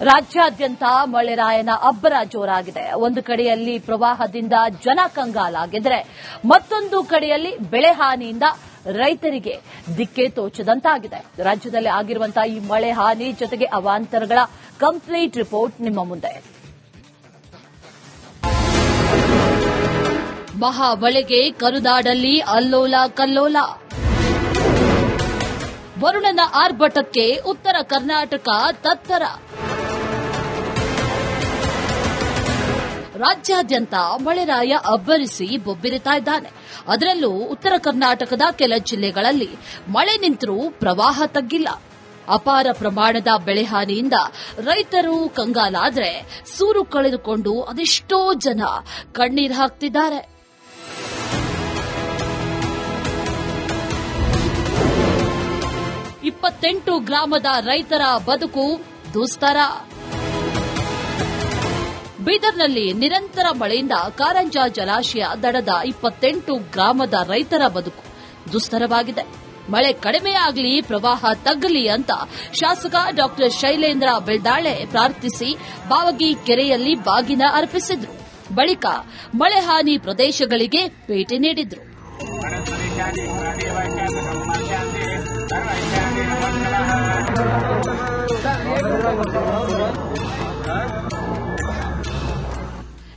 ರಾಜ್ಯಾದ್ಯಂತ ಮಳೆರಾಯನ ಅಬ್ಬರ ಜೋರಾಗಿದೆ. ಒಂದು ಕಡೆಯಲ್ಲಿ ಪ್ರವಾಹದಿಂದ ಜನ ಕಂಗಾಲಾಗಿದ್ರೆ, ಮತ್ತೊಂದು ಕಡೆಯಲ್ಲಿ ಬೆಳೆ ಹಾನಿಯಿಂದ ರೈತರಿಗೆ ದಿಕ್ಕೆ ತೋಚದಂತಾಗಿದೆ. ರಾಜ್ಯದಲ್ಲಿ ಆಗಿರುವಂತಹ ಈ ಮಳೆ ಹಾನಿ ಜೊತೆಗೆ ಅವಾಂತರಗಳ ಕಂಪ್ಲೀಟ್ ರಿಪೋರ್ಟ್ ನಿಮ್ಮ ಮುಂದೆ. ಮಹಾಮಳೆಗೆ ಕರುದಾಡಲ್ಲಿ ಅಲ್ಲೋಲ ಕಲ್ಲೋಲ. ವರುಣನ ಆರ್ಭಟಕ್ಕೆ ಉತ್ತರ ಕರ್ನಾಟಕ ತತ್ತರ. ರಾಜ್ಯಾದ್ಯಂತ ಮಳೆರಾಯ ಅಬ್ಬರಿಸಿ ಬೊಬ್ಬಿರಿತಾ ಇದ್ದಾನೆ. ಅದರಲ್ಲೂ ಉತ್ತರ ಕರ್ನಾಟಕದ ಕೆಲ ಜಿಲ್ಲೆಗಳಲ್ಲಿ ಮಳೆ ನಿಂತರೂ ಪ್ರವಾಹ ತಗ್ಗಿಲ್ಲ. ಅಪಾರ ಪ್ರಮಾಣದ ಬೆಳೆಹಾನಿಯಿಂದ ರೈತರು ಕಂಗಾಲಾದ್ರೆ ಸೂರು ಕಳೆದುಕೊಂಡು ಅದೆಷ್ಟೋ ಜನ ಕಣ್ಣೀರು ಹಾಕ್ತಿದ್ದಾರೆ. ಇಪ್ಪತ್ತೆಂಟು ಗ್ರಾಮದ ರೈತರ ಬದುಕು ದುಸ್ತರ. ಬೀದರ್ನಲ್ಲಿ ನಿರಂತರ ಮಳೆಯಿಂದ ಕಾರಂಜ ಜಲಾಶಯ ದಡದ ಇಪ್ಪತ್ತೆಂಟು ಗ್ರಾಮದ ರೈತರ ಬದುಕು ದುಸ್ತರವಾಗಿದೆ. ಮಳೆ ಕಡಿಮೆಯಾಗಲಿ, ಪ್ರವಾಹ ತಗ್ಗಲಿ ಅಂತ ಶಾಸಕ ಡಾ. ಶೈಲೇಂದ್ರ ಬೆಳ್ದಾಳೆ ಪ್ರಾರ್ಥಿಸಿ ಬಾವಗಿ ಕೆರೆಯಲ್ಲಿ ಬಾಗಿನ ಅರ್ಪಿಸಿದ್ರು. ಬಳಿಕ ಮಳೆ ಹಾನಿ ಪ್ರದೇಶಗಳಿಗೆ ಭೇಟಿ ನೀಡಿದ್ರು.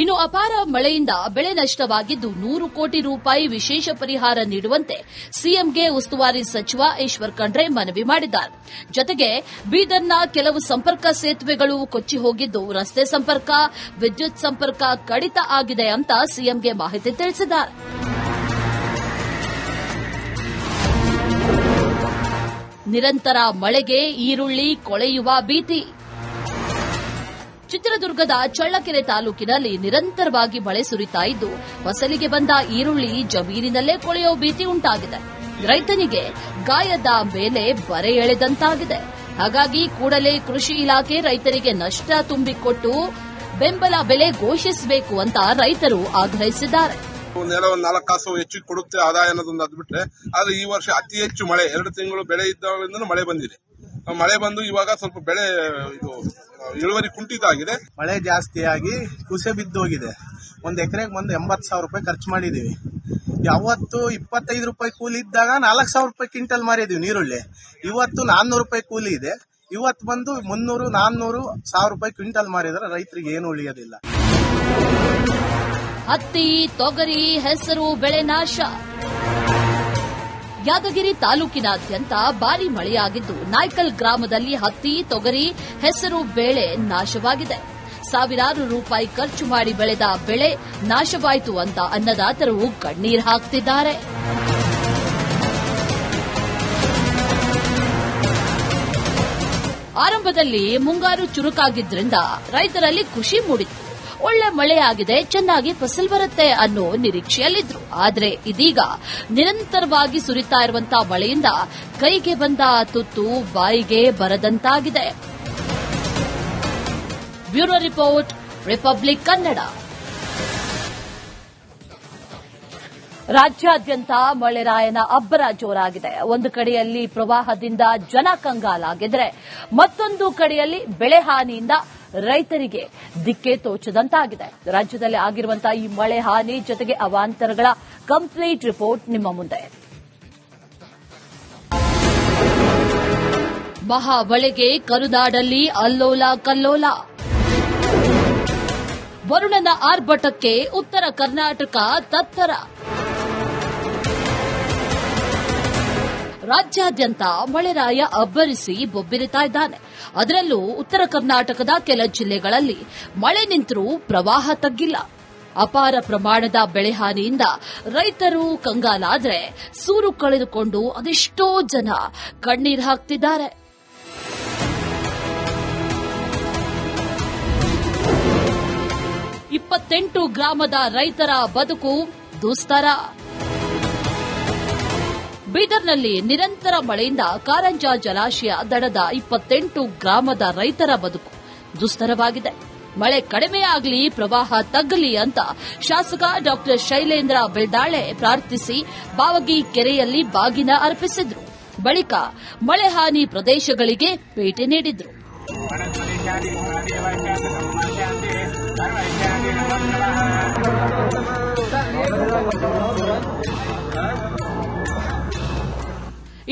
ಇನ್ನು ಅಪಾರ ಮಳೆಯಿಂದ ಬೆಳೆ ನಷ್ಟವಾಗಿದ್ದು ನೂರು ಕೋಟಿ ರೂಪಾಯಿ ವಿಶೇಷ ಪರಿಹಾರ ನೀಡುವಂತೆ ಸಿಎಂಗೆ ಉಸ್ತುವಾರಿ ಸಚಿವ ಈಶ್ವರ್ ಖಂಡ್ರೆ ಮನವಿ ಮಾಡಿದ್ದಾರೆ. ಜೊತೆಗೆ ಬೀದರ್ನ ಕೆಲವು ಸಂಪರ್ಕ ಸೇತುವೆಗಳು ಕೊಚ್ಚಿ ಹೋಗಿದ್ದು ರಸ್ತೆ ಸಂಪರ್ಕ, ವಿದ್ಯುತ್ ಸಂಪರ್ಕ ಕಡಿತ ಆಗಿದೆ ಅಂತ ಸಿಎಂಗೆ ಮಾಹಿತಿ ತಿಳಿಸಿದ್ದಾರೆ. ನಿರಂತರ ಮಳೆಗೆ ಈರುಳ್ಳಿ ಕೊಳೆಯುವ ಭೀತಿ. ಚಿತ್ರದುರ್ಗದ ಚಳ್ಳಕೆರೆ ತಾಲೂಕಿನಲ್ಲಿ ನಿರಂತರವಾಗಿ ಮಳೆ ಸುರಿತಾ ಇದ್ದು, ಫಸಲಿಗೆ ಬಂದ ಈರುಳ್ಳಿ ಜಮೀನಿನಲ್ಲೇ ಕೊಳೆಯೋ ಭೀತಿ ಉಂಟಾಗಿದೆ. ರೈತನಿಗೆ ಗಾಯದ ಮೇಲೆ ಬರೆ ಎಳೆದಂತಾಗಿದೆ. ಹಾಗಾಗಿ ಕೂಡಲೇ ಕೃಷಿ ಇಲಾಖೆ ರೈತರಿಗೆ ನಷ್ಟ ತುಂಬಿಕೊಟ್ಟು ಬೆಂಬಲ ಬೆಲೆ ಘೋಷಿಸಬೇಕು ಅಂತ ರೈತರು ಆಗ್ರಹಿಸಿದ್ದಾರೆ. ನೆಲ ಒಂದ್ ನಾಲ್ಕು ಕಾಸು ಹೆಚ್ಚು ಕೊಡುತ್ತೆ, ಆದಾಯ ಅನ್ನೋದೊಂದು ಅದ್ಬಿಟ್ರೆ, ಆದ್ರೆ ಈ ವರ್ಷ ಅತಿ ಹೆಚ್ಚು ಮಳೆ, ಎರಡು ತಿಂಗಳು ಬೆಳೆ ಇದ್ದಾಗಿಂದ ಮಳೆ ಬಂದಿದೆ. ಮಳೆ ಬಂದು ಇವಾಗ ಸ್ವಲ್ಪ ಬೆಳೆ ಇದು ಇಳುವರಿ ಕುಂಠಿತ ಆಗಿದೆ ಮಳೆ ಜಾಸ್ತಿಯಾಗಿ ಕುಸೆ ಬಿದ್ದೋಗಿದೆ. ಒಂದು ಎಕರೆಗೆ ಬಂದು ಎಂಬತ್ತು ಸಾವಿರ ರೂಪಾಯಿ ಖರ್ಚು ಮಾಡಿದೀವಿ. ಯಾವತ್ತು ಇಪ್ಪತ್ತೈದು ರೂಪಾಯಿ ಕೂಲಿ ಇದ್ದಾಗ ನಾಲ್ಕು ಸಾವಿರ ರೂಪಾಯಿ ಕ್ವಿಂಟಲ್ ಮಾರಿದೀವಿ ನೀರುಳ್ಳಿ. ಇವತ್ತು ನಾನ್ನೂರು ರೂಪಾಯಿ ಕೂಲಿ ಇದೆ. ಇವತ್ತು ಬಂದು ಮುನ್ನೂರು ನಾನ್ನೂರು ಸಾವಿರ ರೂಪಾಯಿ ಕ್ವಿಂಟಲ್ ಮಾರಿದ್ರೆ ರೈತರಿಗೆ ಏನು ಉಳಿಯೋದಿಲ್ಲ. ಹತ್ತಿ ತೊಗರಿ ಹೆಸರು ಬೆಳೆ ನಾಶ. ಯಾದಗಿರಿ ತಾಲೂಕಿನಾದ್ಯಂತ ಭಾರಿ ಮಳೆಯಾಗಿದ್ದು, ನಾಯ್ಕಲ್ ಗ್ರಾಮದಲ್ಲಿ ಹತ್ತಿ, ತೊಗರಿ, ಹೆಸರು ಬೇಳೆ ನಾಶವಾಗಿದೆ. ಸಾವಿರಾರು ರೂಪಾಯಿ ಖರ್ಚು ಮಾಡಿ ಬೆಳೆದ ಬೆಳೆ ನಾಶವಾಯಿತು ಅಂತ ಅನ್ನದಾತರು ಕಣ್ಣೀರು ಹಾಕ್ತಿದ್ದಾರೆ. ಆರಂಭದಲ್ಲಿ ಮುಂಗಾರು ಚುರುಕಾಗಿದ್ದರಿಂದ ರೈತರಲ್ಲಿ ಖುಷಿ ಮೂಡಿತ್ತು ಒಳ್ಳೆ ಮಳೆಯಾಗಿದೆ ಚೆನ್ನಾಗಿ ಫಸಲ್ ಬರುತ್ತೆ ಅನ್ನೋ ನಿರೀಕ್ಷೆಯಲ್ಲಿದ್ರು. ಆದರೆ ಇದೀಗ ನಿರಂತರವಾಗಿ ಸುರಿತಾ ಇರುವಂತಹ ಮಳೆಯಿಂದ ಕೈಗೆ ಬಂದ ತುತ್ತು ಬಾಯಿಗೆ ಬರದಂತಾಗಿದೆ. Bureau report, republic Kannada. ರಾಜ್ಯಾದ್ಯಂತ ಮಳೆರಾಯನ ಅಬ್ಬರ ಜೋರಾಗಿದೆ. ಒಂದು ಕಡೆಯಲ್ಲಿ ಪ್ರವಾಹದಿಂದ ಜನ ಕಂಗಾಲಾಗಿದ್ರೆ ಮತ್ತೊಂದು ಕಡೆಯಲ್ಲಿ ಬೆಳೆ ಹಾನಿಯಿಂದ ರೈತರಿಗೆ ದಿಕ್ಕೆ ತೋಚದಂತಾಗಿದೆ. ರಾಜ್ಯದಲ್ಲಿ ಆಗಿರುವಂತಹ ಈ ಮಳೆ ಹಾನಿ ಜೊತೆಗೆ ಅವಾಂತರಗಳ ಕಂಪ್ಲೀಟ್ ರಿಪೋರ್ಟ್ ನಿಮ್ಮ ಮುಂದೆ. ಮಹಾಮಳೆಗೆ ಕರುನಾಡಲ್ಲಿ ಅಲ್ಲೋಲ ಕಲ್ಲೋಲ. ವರುಣನ ಆರ್ಭಟಕ್ಕೆ ಉತ್ತರ ಕರ್ನಾಟಕ ತತ್ತರ. ರಾಜ್ಯಾದ್ಯಂತ ಮಳೆರಾಯ ಅಬ್ಬರಿಸಿ ಬೊಬ್ಬಿರಿತಾ ಇದ್ದಾನೆ. ಅದರಲ್ಲೂ ಉತ್ತರ ಕರ್ನಾಟಕದ ಕೆಲ ಜಿಲ್ಲೆಗಳಲ್ಲಿ ಮಳೆ ನಿಂತರೂ ಪ್ರವಾಹ ತಗ್ಗಿಲ್ಲ. ಅಪಾರ ಪ್ರಮಾಣದ ಬೆಳೆ ಹಾನಿಯಿಂದ ರೈತರು ಕಂಗಾಲಾದ್ರೆ ಸೂರು ಕಳೆದುಕೊಂಡು ಅದೆಷ್ಟೋ ಜನ ಕಣ್ಣೀರು ಹಾಕ್ತಿದ್ದಾರೆ. ಇಪ್ಪತ್ತೆಂಟು ಗ್ರಾಮದ ರೈತರ ಬದುಕು ದುಸ್ತರ. ಬೀದರ್ನಲ್ಲಿ ನಿರಂತರ ಮಳೆಯಿಂದ ಕಾರಂಜ ಜಲಾಶಯ ದಡದ ಇಪ್ಪತ್ತೆಂಟು ಗ್ರಾಮದ ರೈತರ ಬದುಕು ದುಸ್ತರವಾಗಿದೆ. ಮಳೆ ಕಡಿಮೆಯಾಗಲಿ, ಪ್ರವಾಹ ತಗ್ಗಲಿ ಅಂತ ಶಾಸಕ ಡಾ. ಶೈಲೇಂದ್ರ ಬೆಳ್ದಾಳೆ ಪ್ರಾರ್ಥಿಸಿ ಬಾವಗಿ ಕೆರೆಯಲ್ಲಿ ಬಾಗಿನ ಅರ್ಪಿಸಿದ್ರು. ಬಳಿಕ ಮಳೆ ಹಾನಿ ಪ್ರದೇಶಗಳಿಗೆ ಭೇಟಿ ನೀಡಿದ್ರು.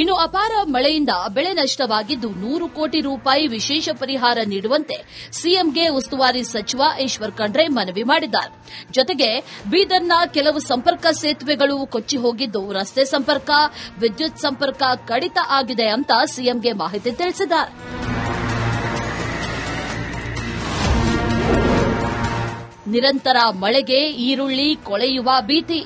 ಇನ್ನು ಅಪಾರ ಮಳೆಯಿಂದ ಬೆಳೆ ನಷ್ಟವಾಗಿದ್ದು ನೂರು ಕೋಟಿ ರೂಪಾಯಿ ವಿಶೇಷ ಪರಿಹಾರ ನೀಡುವಂತೆ ಸಿಎಂಗೆ ಉಸ್ತುವಾರಿ ಸಚಿವ ಈಶ್ವರ್ ಖಂಡ್ರೆ ಮನವಿ ಮಾಡಿದ್ದಾರೆ. ಜೊತೆಗೆ ಬೀದರ್ನ ಕೆಲವು ಸಂಪರ್ಕ ಸೇತುವೆಗಳು ಕೊಚ್ಚಿ ಹೋಗಿದ್ದು ರಸ್ತೆ ಸಂಪರ್ಕ, ವಿದ್ಯುತ್ ಸಂಪರ್ಕ ಕಡಿತ ಆಗಿದೆ ಅಂತ ಸಿಎಂಗೆ ಮಾಹಿತಿ ತಿಳಿಸಿದ್ದಾರೆ. ನಿರಂತರ ಮಳೆಗೆ ಈರುಳ್ಳಿ ಕೊಳೆಯುವ ಭೀತಿ.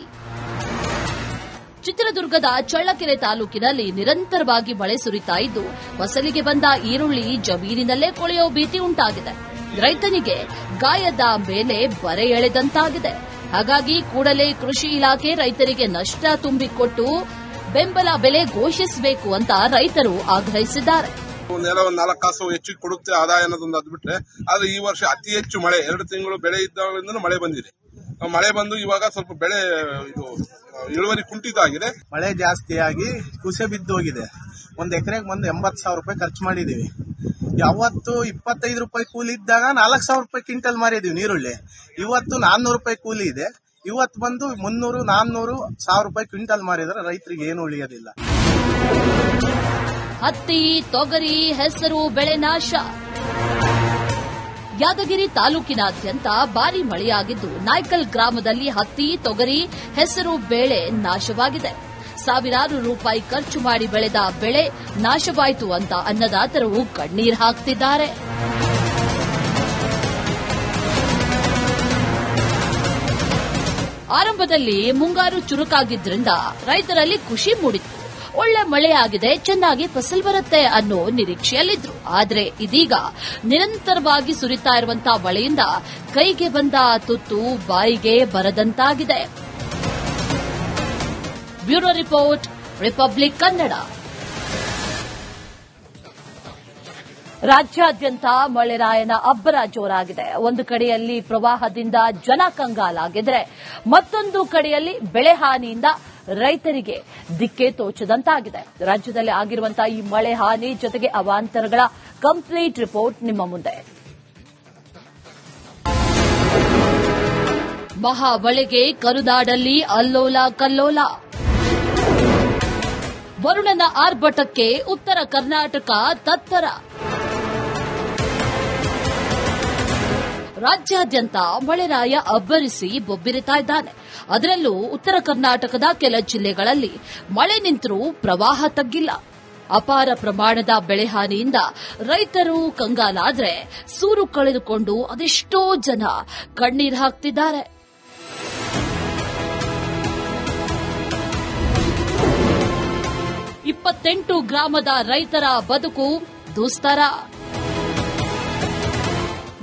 ಚಿತ್ರದುರ್ಗದ ಚಳ್ಳಕೆರೆ ತಾಲೂಕಿನಲ್ಲಿ ನಿರಂತರವಾಗಿ ಮಳೆ ಸುರಿತಾ ಇದ್ದು, ಫಸಲಿಗೆ ಬಂದ ಈರುಳ್ಳಿ ಜಮೀನಿನಲ್ಲೇ ಕೊಳೆಯೋ ಭೀತಿ ಉಂಟಾಗಿದೆ. ರೈತನಿಗೆ ಗಾಯದ ಮೇಲೆ ಬರೆ ಎಳೆದಂತಾಗಿದೆ. ಹಾಗಾಗಿ ಕೂಡಲೇ ಕೃಷಿ ಇಲಾಖೆ ರೈತರಿಗೆ ನಷ್ಟ ತುಂಬಿಕೊಟ್ಟು ಬೆಂಬಲ ಬೆಲೆ ಘೋಷಿಸಬೇಕು ಅಂತ ರೈತರು ಆಗ್ರಹಿಸಿದ್ದಾರೆ. ಒಂದು ನಾಲ್ಕು ಕಾಸು ಹೆಚ್ಚಿಗೆ ಕೊಡುತ್ತೆ, ಆದಾಯ ಅನ್ನೋದೊಂದು ಅದ್ಬಿಟ್ರೆ, ಆದ್ರೆ ಈ ವರ್ಷ ಅತಿ ಹೆಚ್ಚು ಮಳೆ, ಎರಡು ತಿಂಗಳು ಬೆಳೆ ಇದ್ದಾಗಿಂದ ಮಳೆ ಬಂದಿದೆ. ಮಳೆ ಬಂದು ಇವಾಗ ಸ್ವಲ್ಪ ಬೆಳೆ ಇದು ಇಳುವರಿ ಕುಂಠಿತ ಆಗಿದೆ ಮಳೆ ಜಾಸ್ತಿಯಾಗಿ ಕುಸೆ ಬಿದ್ದೋಗಿದೆ. ಒಂದು ಎಕರೆಗೆ ಬಂದು ಎಂಬತ್ ಸಾವಿರ ರೂಪಾಯಿ ಖರ್ಚು ಮಾಡಿದೀವಿ. ಯಾವತ್ತು ಇಪ್ಪತ್ತೈದು ರೂಪಾಯಿ ಕೂಲಿ ಇದ್ದಾಗ ನಾಲ್ಕು ಸಾವಿರ ರೂಪಾಯಿ ಕ್ವಿಂಟಲ್ ಮಾರಿದೀವಿ ನೀರುಳ್ಳಿ. ಇವತ್ತು ನಾನ್ನೂರು ರೂಪಾಯಿ ಕೂಲಿ ಇದೆ. ಇವತ್ತು ಬಂದು ಮುನ್ನೂರು ನಾನ್ನೂರು ಸಾವಿರ ರೂಪಾಯಿ ಕ್ವಿಂಟಲ್ ಮಾರಿದ್ರೆ ರೈತರಿಗೆ ಏನು ಉಳಿಯೋದಿಲ್ಲ. ಹತ್ತಿ ತೊಗರಿ ಹೆಸರು ಬೆಳೆ ನಾಶ. ಯಾದಗಿರಿ ತಾಲೂಕಿನಾದ್ಯಂತ ಭಾರಿ ಮಳೆಯಾಗಿದ್ದು ನಾಯ್ಕಲ್ ಗ್ರಾಮದಲ್ಲಿ ಹತ್ತಿ, ತೊಗರಿ, ಹೆಸರು ಬೇಳೆ ನಾಶವಾಗಿದೆ. ಸಾವಿರಾರು ರೂಪಾಯಿ ಖರ್ಚು ಮಾಡಿ ಬೆಳೆದ ಬೆಳೆ ನಾಶವಾಯಿತು ಅಂತ ಅನ್ನದಾತರು ಕಣ್ಣೀರು ಹಾಕ್ತಿದ್ದಾರೆ. ಆರಂಭದಲ್ಲಿ ಮುಂಗಾರು ಚುರುಕಾಗಿದ್ದರಿಂದ ರೈತರಲ್ಲಿ ಖುಷಿ ಮೂಡಿತ್ತು. ಒಳ್ಳೆ ಮಳೆಯಾಗಿದೆ ಚೆನ್ನಾಗಿ ಫಸಲ್ ಬರುತ್ತೆ ಅನ್ನೋ ನಿರೀಕ್ಷೆಯಲ್ಲಿದ್ರು. ಆದರೆ ಇದೀಗ ನಿರಂತರವಾಗಿ ಸುರಿತಾ ಇರುವಂತಹ ಮಳೆಯಿಂದ ಕೈಗೆ ಬಂದ ತುತ್ತು ಬಾಯಿಗೆ ಬರದಂತಾಗಿದೆ. Bureau report, republic Kannada. ರಾಜ್ಯಾದ್ಯಂತ ಮಳೆರಾಯನ ಅಬ್ಬರ ಜೋರಾಗಿದೆ. ಒಂದು ಕಡೆಯಲ್ಲಿ ಪ್ರವಾಹದಿಂದ ಜನ ಕಂಗಾಲಾಗಿದ್ರೆ ಮತ್ತೊಂದು ಕಡೆಯಲ್ಲಿ ಬೆಳೆ ಹಾನಿಯಿಂದ ರೈತರಿಗೆ ದಿಕ್ಕೆ ತೋಚದಂತಾಗಿದೆ. ರಾಜ್ಯದಲ್ಲಿ ಆಗಿರುವಂತಹ ಈ ಮಳೆ ಹಾನಿ ಜೊತೆಗೆ ಅವಾಂತರಗಳ ಕಂಪ್ಲೀಟ್ ರಿಪೋರ್ಟ್ ನಿಮ್ಮ ಮುಂದೆ. ಮಹಾಬಳೆಗೆ ಕರುನಾಡಲ್ಲಿ ಅಲ್ಲೋಲ ಕಲ್ಲೋಲ. ವರುಣನ ಆರ್ಭಟಕ್ಕೆ ಉತ್ತರ ಕರ್ನಾಟಕ ತತ್ತರ. ರಾಜ್ಯಾದ್ಯಂತ ಮಳೆರಾಯ ಅಬ್ಬರಿಸಿ ಬೊಬ್ಬಿರಿತಾ ಇದ್ದಾನೆ. ಅದರಲ್ಲೂ ಉತ್ತರ ಕರ್ನಾಟಕದ ಕೆಲ ಜಿಲ್ಲೆಗಳಲ್ಲಿ ಮಳೆ ನಿಂತರೂ ಪ್ರವಾಹ ತಗ್ಗಿಲ್ಲ. ಅಪಾರ ಪ್ರಮಾಣದ ಬೆಳೆಹಾನಿಯಿಂದ ರೈತರು ಕಂಗಾಲಾದ್ರೆ ಸೂರು ಕಳೆದುಕೊಂಡು ಅದೆಷ್ಟೋ ಜನ ಕಣ್ಣೀರು ಹಾಕ್ತಿದ್ದಾರೆ. ಇಪ್ಪತ್ತೆಂಟು ಗ್ರಾಮದ ರೈತರ ಬದುಕು ದುಸ್ತರ.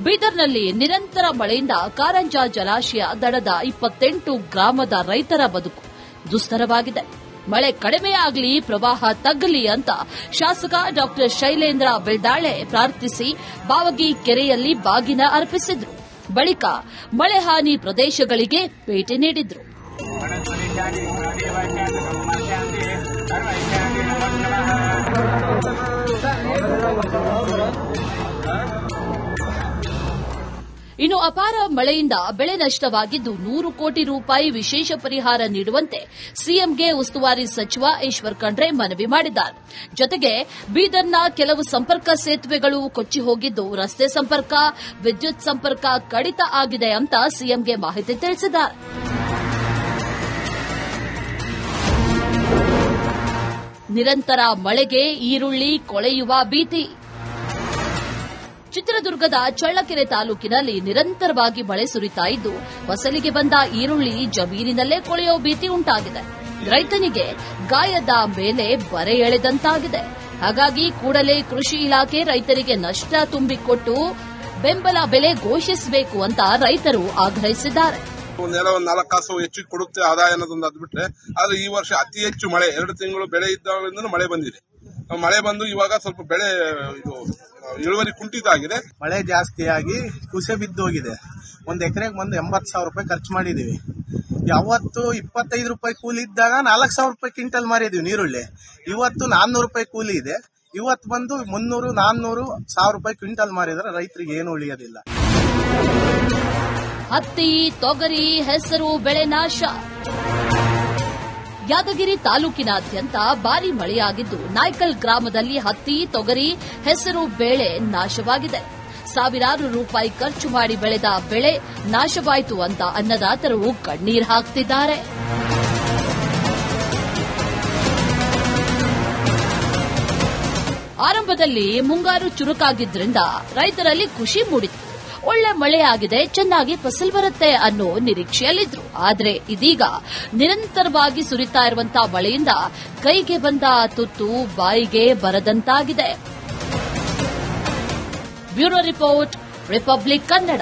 ಬೀದರ್ನಲ್ಲಿ ನಿರಂತರ ಮಳೆಯಿಂದ ಕಾರಂಜ ಜಲಾಶಯ ದಡದ ಇಪ್ಪತ್ತೆಂಟು ಗ್ರಾಮದ ರೈತರ ಬದುಕು ದುಸ್ತರವಾಗಿದೆ. ಮಳೆ ಕಡಿಮೆಯಾಗಲಿ ಪ್ರವಾಹ ತಗ್ಗಲಿ ಅಂತ ಶಾಸಕ ಡಾ ಶೈಲೇಂದ್ರ ಬೆಳ್ದಾಳೆ ಪ್ರಾರ್ಥಿಸಿ ಬಾವಗಿ ಕೆರೆಯಲ್ಲಿ ಬಾಗಿನ ಅರ್ಪಿಸಿದ್ರು. ಬಳಿಕ ಮಳೆ ಹಾನಿ ಪ್ರದೇಶಗಳಿಗೆ ಭೇಟಿ ನೀಡಿದ್ರು. ಇನ್ನು ಅಪಾರ ಮಳೆಯಿಂದ ಬೆಳೆ ನಷ್ಟವಾಗಿದ್ದು ನೂರು ಕೋಟಿ ರೂಪಾಯಿ ವಿಶೇಷ ಪರಿಹಾರ ನೀಡುವಂತೆ ಸಿಎಂಗೆ ಉಸ್ತುವಾರಿ ಸಚಿವ ಈಶ್ವರ್ ಖಂಡ್ರೆ ಮನವಿ ಮಾಡಿದ್ದಾರೆ. ಜೊತೆಗೆ ಬೀದರ್ನ ಕೆಲವು ಸಂಪರ್ಕ ಸೇತುವೆಗಳು ಕೊಚ್ಚಿ ಹೋಗಿದ್ದು ರಸ್ತೆ ಸಂಪರ್ಕ, ವಿದ್ಯುತ್ ಸಂಪರ್ಕ ಕಡಿತ ಆಗಿದೆ ಅಂತ ಸಿಎಂಗೆ ಮಾಹಿತಿ ತಿಳಿಸಿದ್ದಾರೆ. ನಿರಂತರ ಮಳೆಗೆ ಈರುಳ್ಳಿ ಕೊಳೆಯುವ ಭೀತಿ. ಚಿತ್ರದುರ್ಗದ ಚಳ್ಳಕೆರೆ ತಾಲೂಕಿನಲ್ಲಿ ನಿರಂತರವಾಗಿ ಮಳೆ ಸುರಿತಾ ಇದ್ದು, ಫಸಲಿಗೆ ಬಂದ ಈರುಳ್ಳಿ ಜಮೀನಿನಲ್ಲೇ ಕೊಳೆಯೋ ಭೀತಿ ಉಂಟಾಗಿದೆ. ರೈತನಿಗೆ ಗಾಯದ ಮೇಲೆ ಬರೆ ಎಳೆದಂತಾಗಿದೆ. ಹಾಗಾಗಿ ಕೂಡಲೇ ಕೃಷಿ ಇಲಾಖೆ ರೈತರಿಗೆ ನಷ್ಟ ತುಂಬಿಕೊಟ್ಟು ಬೆಂಬಲ ಬೆಲೆ ಘೋಷಿಸಬೇಕು ಅಂತ ರೈತರು ಆಗ್ರಹಿಸಿದ್ದಾರೆ. ಒಂದೇನೋ ಒಂದು ನಾಲ್ಕು ಕಾಸು ಹೆಚ್ಚು ಕೊಡುತ್ತೆ, ಆದಾಯ ಅನ್ನೋದೊಂದು ಅದ್ ಬಿಟ್ರೆ, ಆದ್ರೆ ಈ ವರ್ಷ ಅತಿ ಹೆಚ್ಚು ಮಳೆ, ಎರಡು ತಿಂಗಳು ಬೆಳೆ ಇದ್ದಾಗಿಂದ ಮಳೆ ಬಂದಿದೆ. ಮಳೆ ಬಂದು ಇವಾಗ ಸ್ವಲ್ಪ ಬೆಳೆ, ಇದು ಇಳುವರಿ ಕುಂಠಿತ ಆಗಿದೆ ಮಳೆ ಜಾಸ್ತಿಯಾಗಿ ಕುಸೆ ಬಿದ್ದೋಗಿದೆ. ಒಂದು ಎಕರೆಗೆ ಬಂದು ಎಂಬತ್ತು ಸಾವಿರ ರೂಪಾಯಿ ಖರ್ಚು ಮಾಡಿದೀವಿ. ಯಾವತ್ತು ಇಪ್ಪತ್ತೈದು ರೂಪಾಯಿ ಕೂಲಿ ಇದ್ದಾಗ ನಾಲ್ಕು ಸಾವಿರ ರೂಪಾಯಿ ಕ್ವಿಂಟಲ್ ಮಾರಿದೀವಿ ನೀರುಳ್ಳಿ. ಇವತ್ತು ನಾನ್ನೂರು ರೂಪಾಯಿ ಕೂಲಿ ಇದೆ. ಇವತ್ತು ಬಂದು ಮುನ್ನೂರು ನಾನ್ನೂರು ಸಾವಿರ ರೂಪಾಯಿ ಕ್ವಿಂಟಲ್ ಮಾರಿದ್ರೆ ರೈತರಿಗೆ ಏನು ಉಳಿಯೋದಿಲ್ಲ. ಹತ್ತಿ ತೊಗರಿ ಹೆಸರು ಬೆಳೆ ನಾಶ. ಯಾದಗಿರಿ ತಾಲೂಕಿನಾದ್ಯಂತ ಭಾರಿ ಮಳೆಯಾಗಿದ್ದು ನಾಯ್ಕಲ್ ಗ್ರಾಮದಲ್ಲಿ ಹತ್ತಿ, ತೊಗರಿ, ಹೆಸರು ಬೆಳೆ ನಾಶವಾಗಿದೆ. ಸಾವಿರಾರು ರೂಪಾಯಿ ಖರ್ಚು ಮಾಡಿ ಬೆಳೆದ ಬೆಳೆ ನಾಶವಾಯಿತು ಅಂತ ಅನ್ನದಾತರು ಕಣ್ಣೀರ್ ಹಾಕ್ತಿದ್ದಾರೆ. ಆರಂಭದಲ್ಲಿ ಮುಂಗಾರು ಚುರುಕಾಗಿದ್ದರಿಂದ ರೈತರಲ್ಲಿ ಖುಷಿ ಮೂಡಿತ್ತು. ಒಳ್ಳೆ ಮಳೆಯಾಗಿದೆ ಚೆನ್ನಾಗಿ ಫಸಲ್ ಬರುತ್ತೆ ಅನ್ನೋ ನಿರೀಕ್ಷೆಯಲ್ಲಿದ್ರು. ಆದರೆ ಇದೀಗ ನಿರಂತರವಾಗಿ ಸುರಿತಾ ಇರುವಂತಹ ಮಳೆಯಿಂದ ಕೈಗೆ ಬಂದ ತುತ್ತು ಬಾಯಿಗೆ ಬರದಂತಾಗಿದೆ. Bureau report, republic Kannada.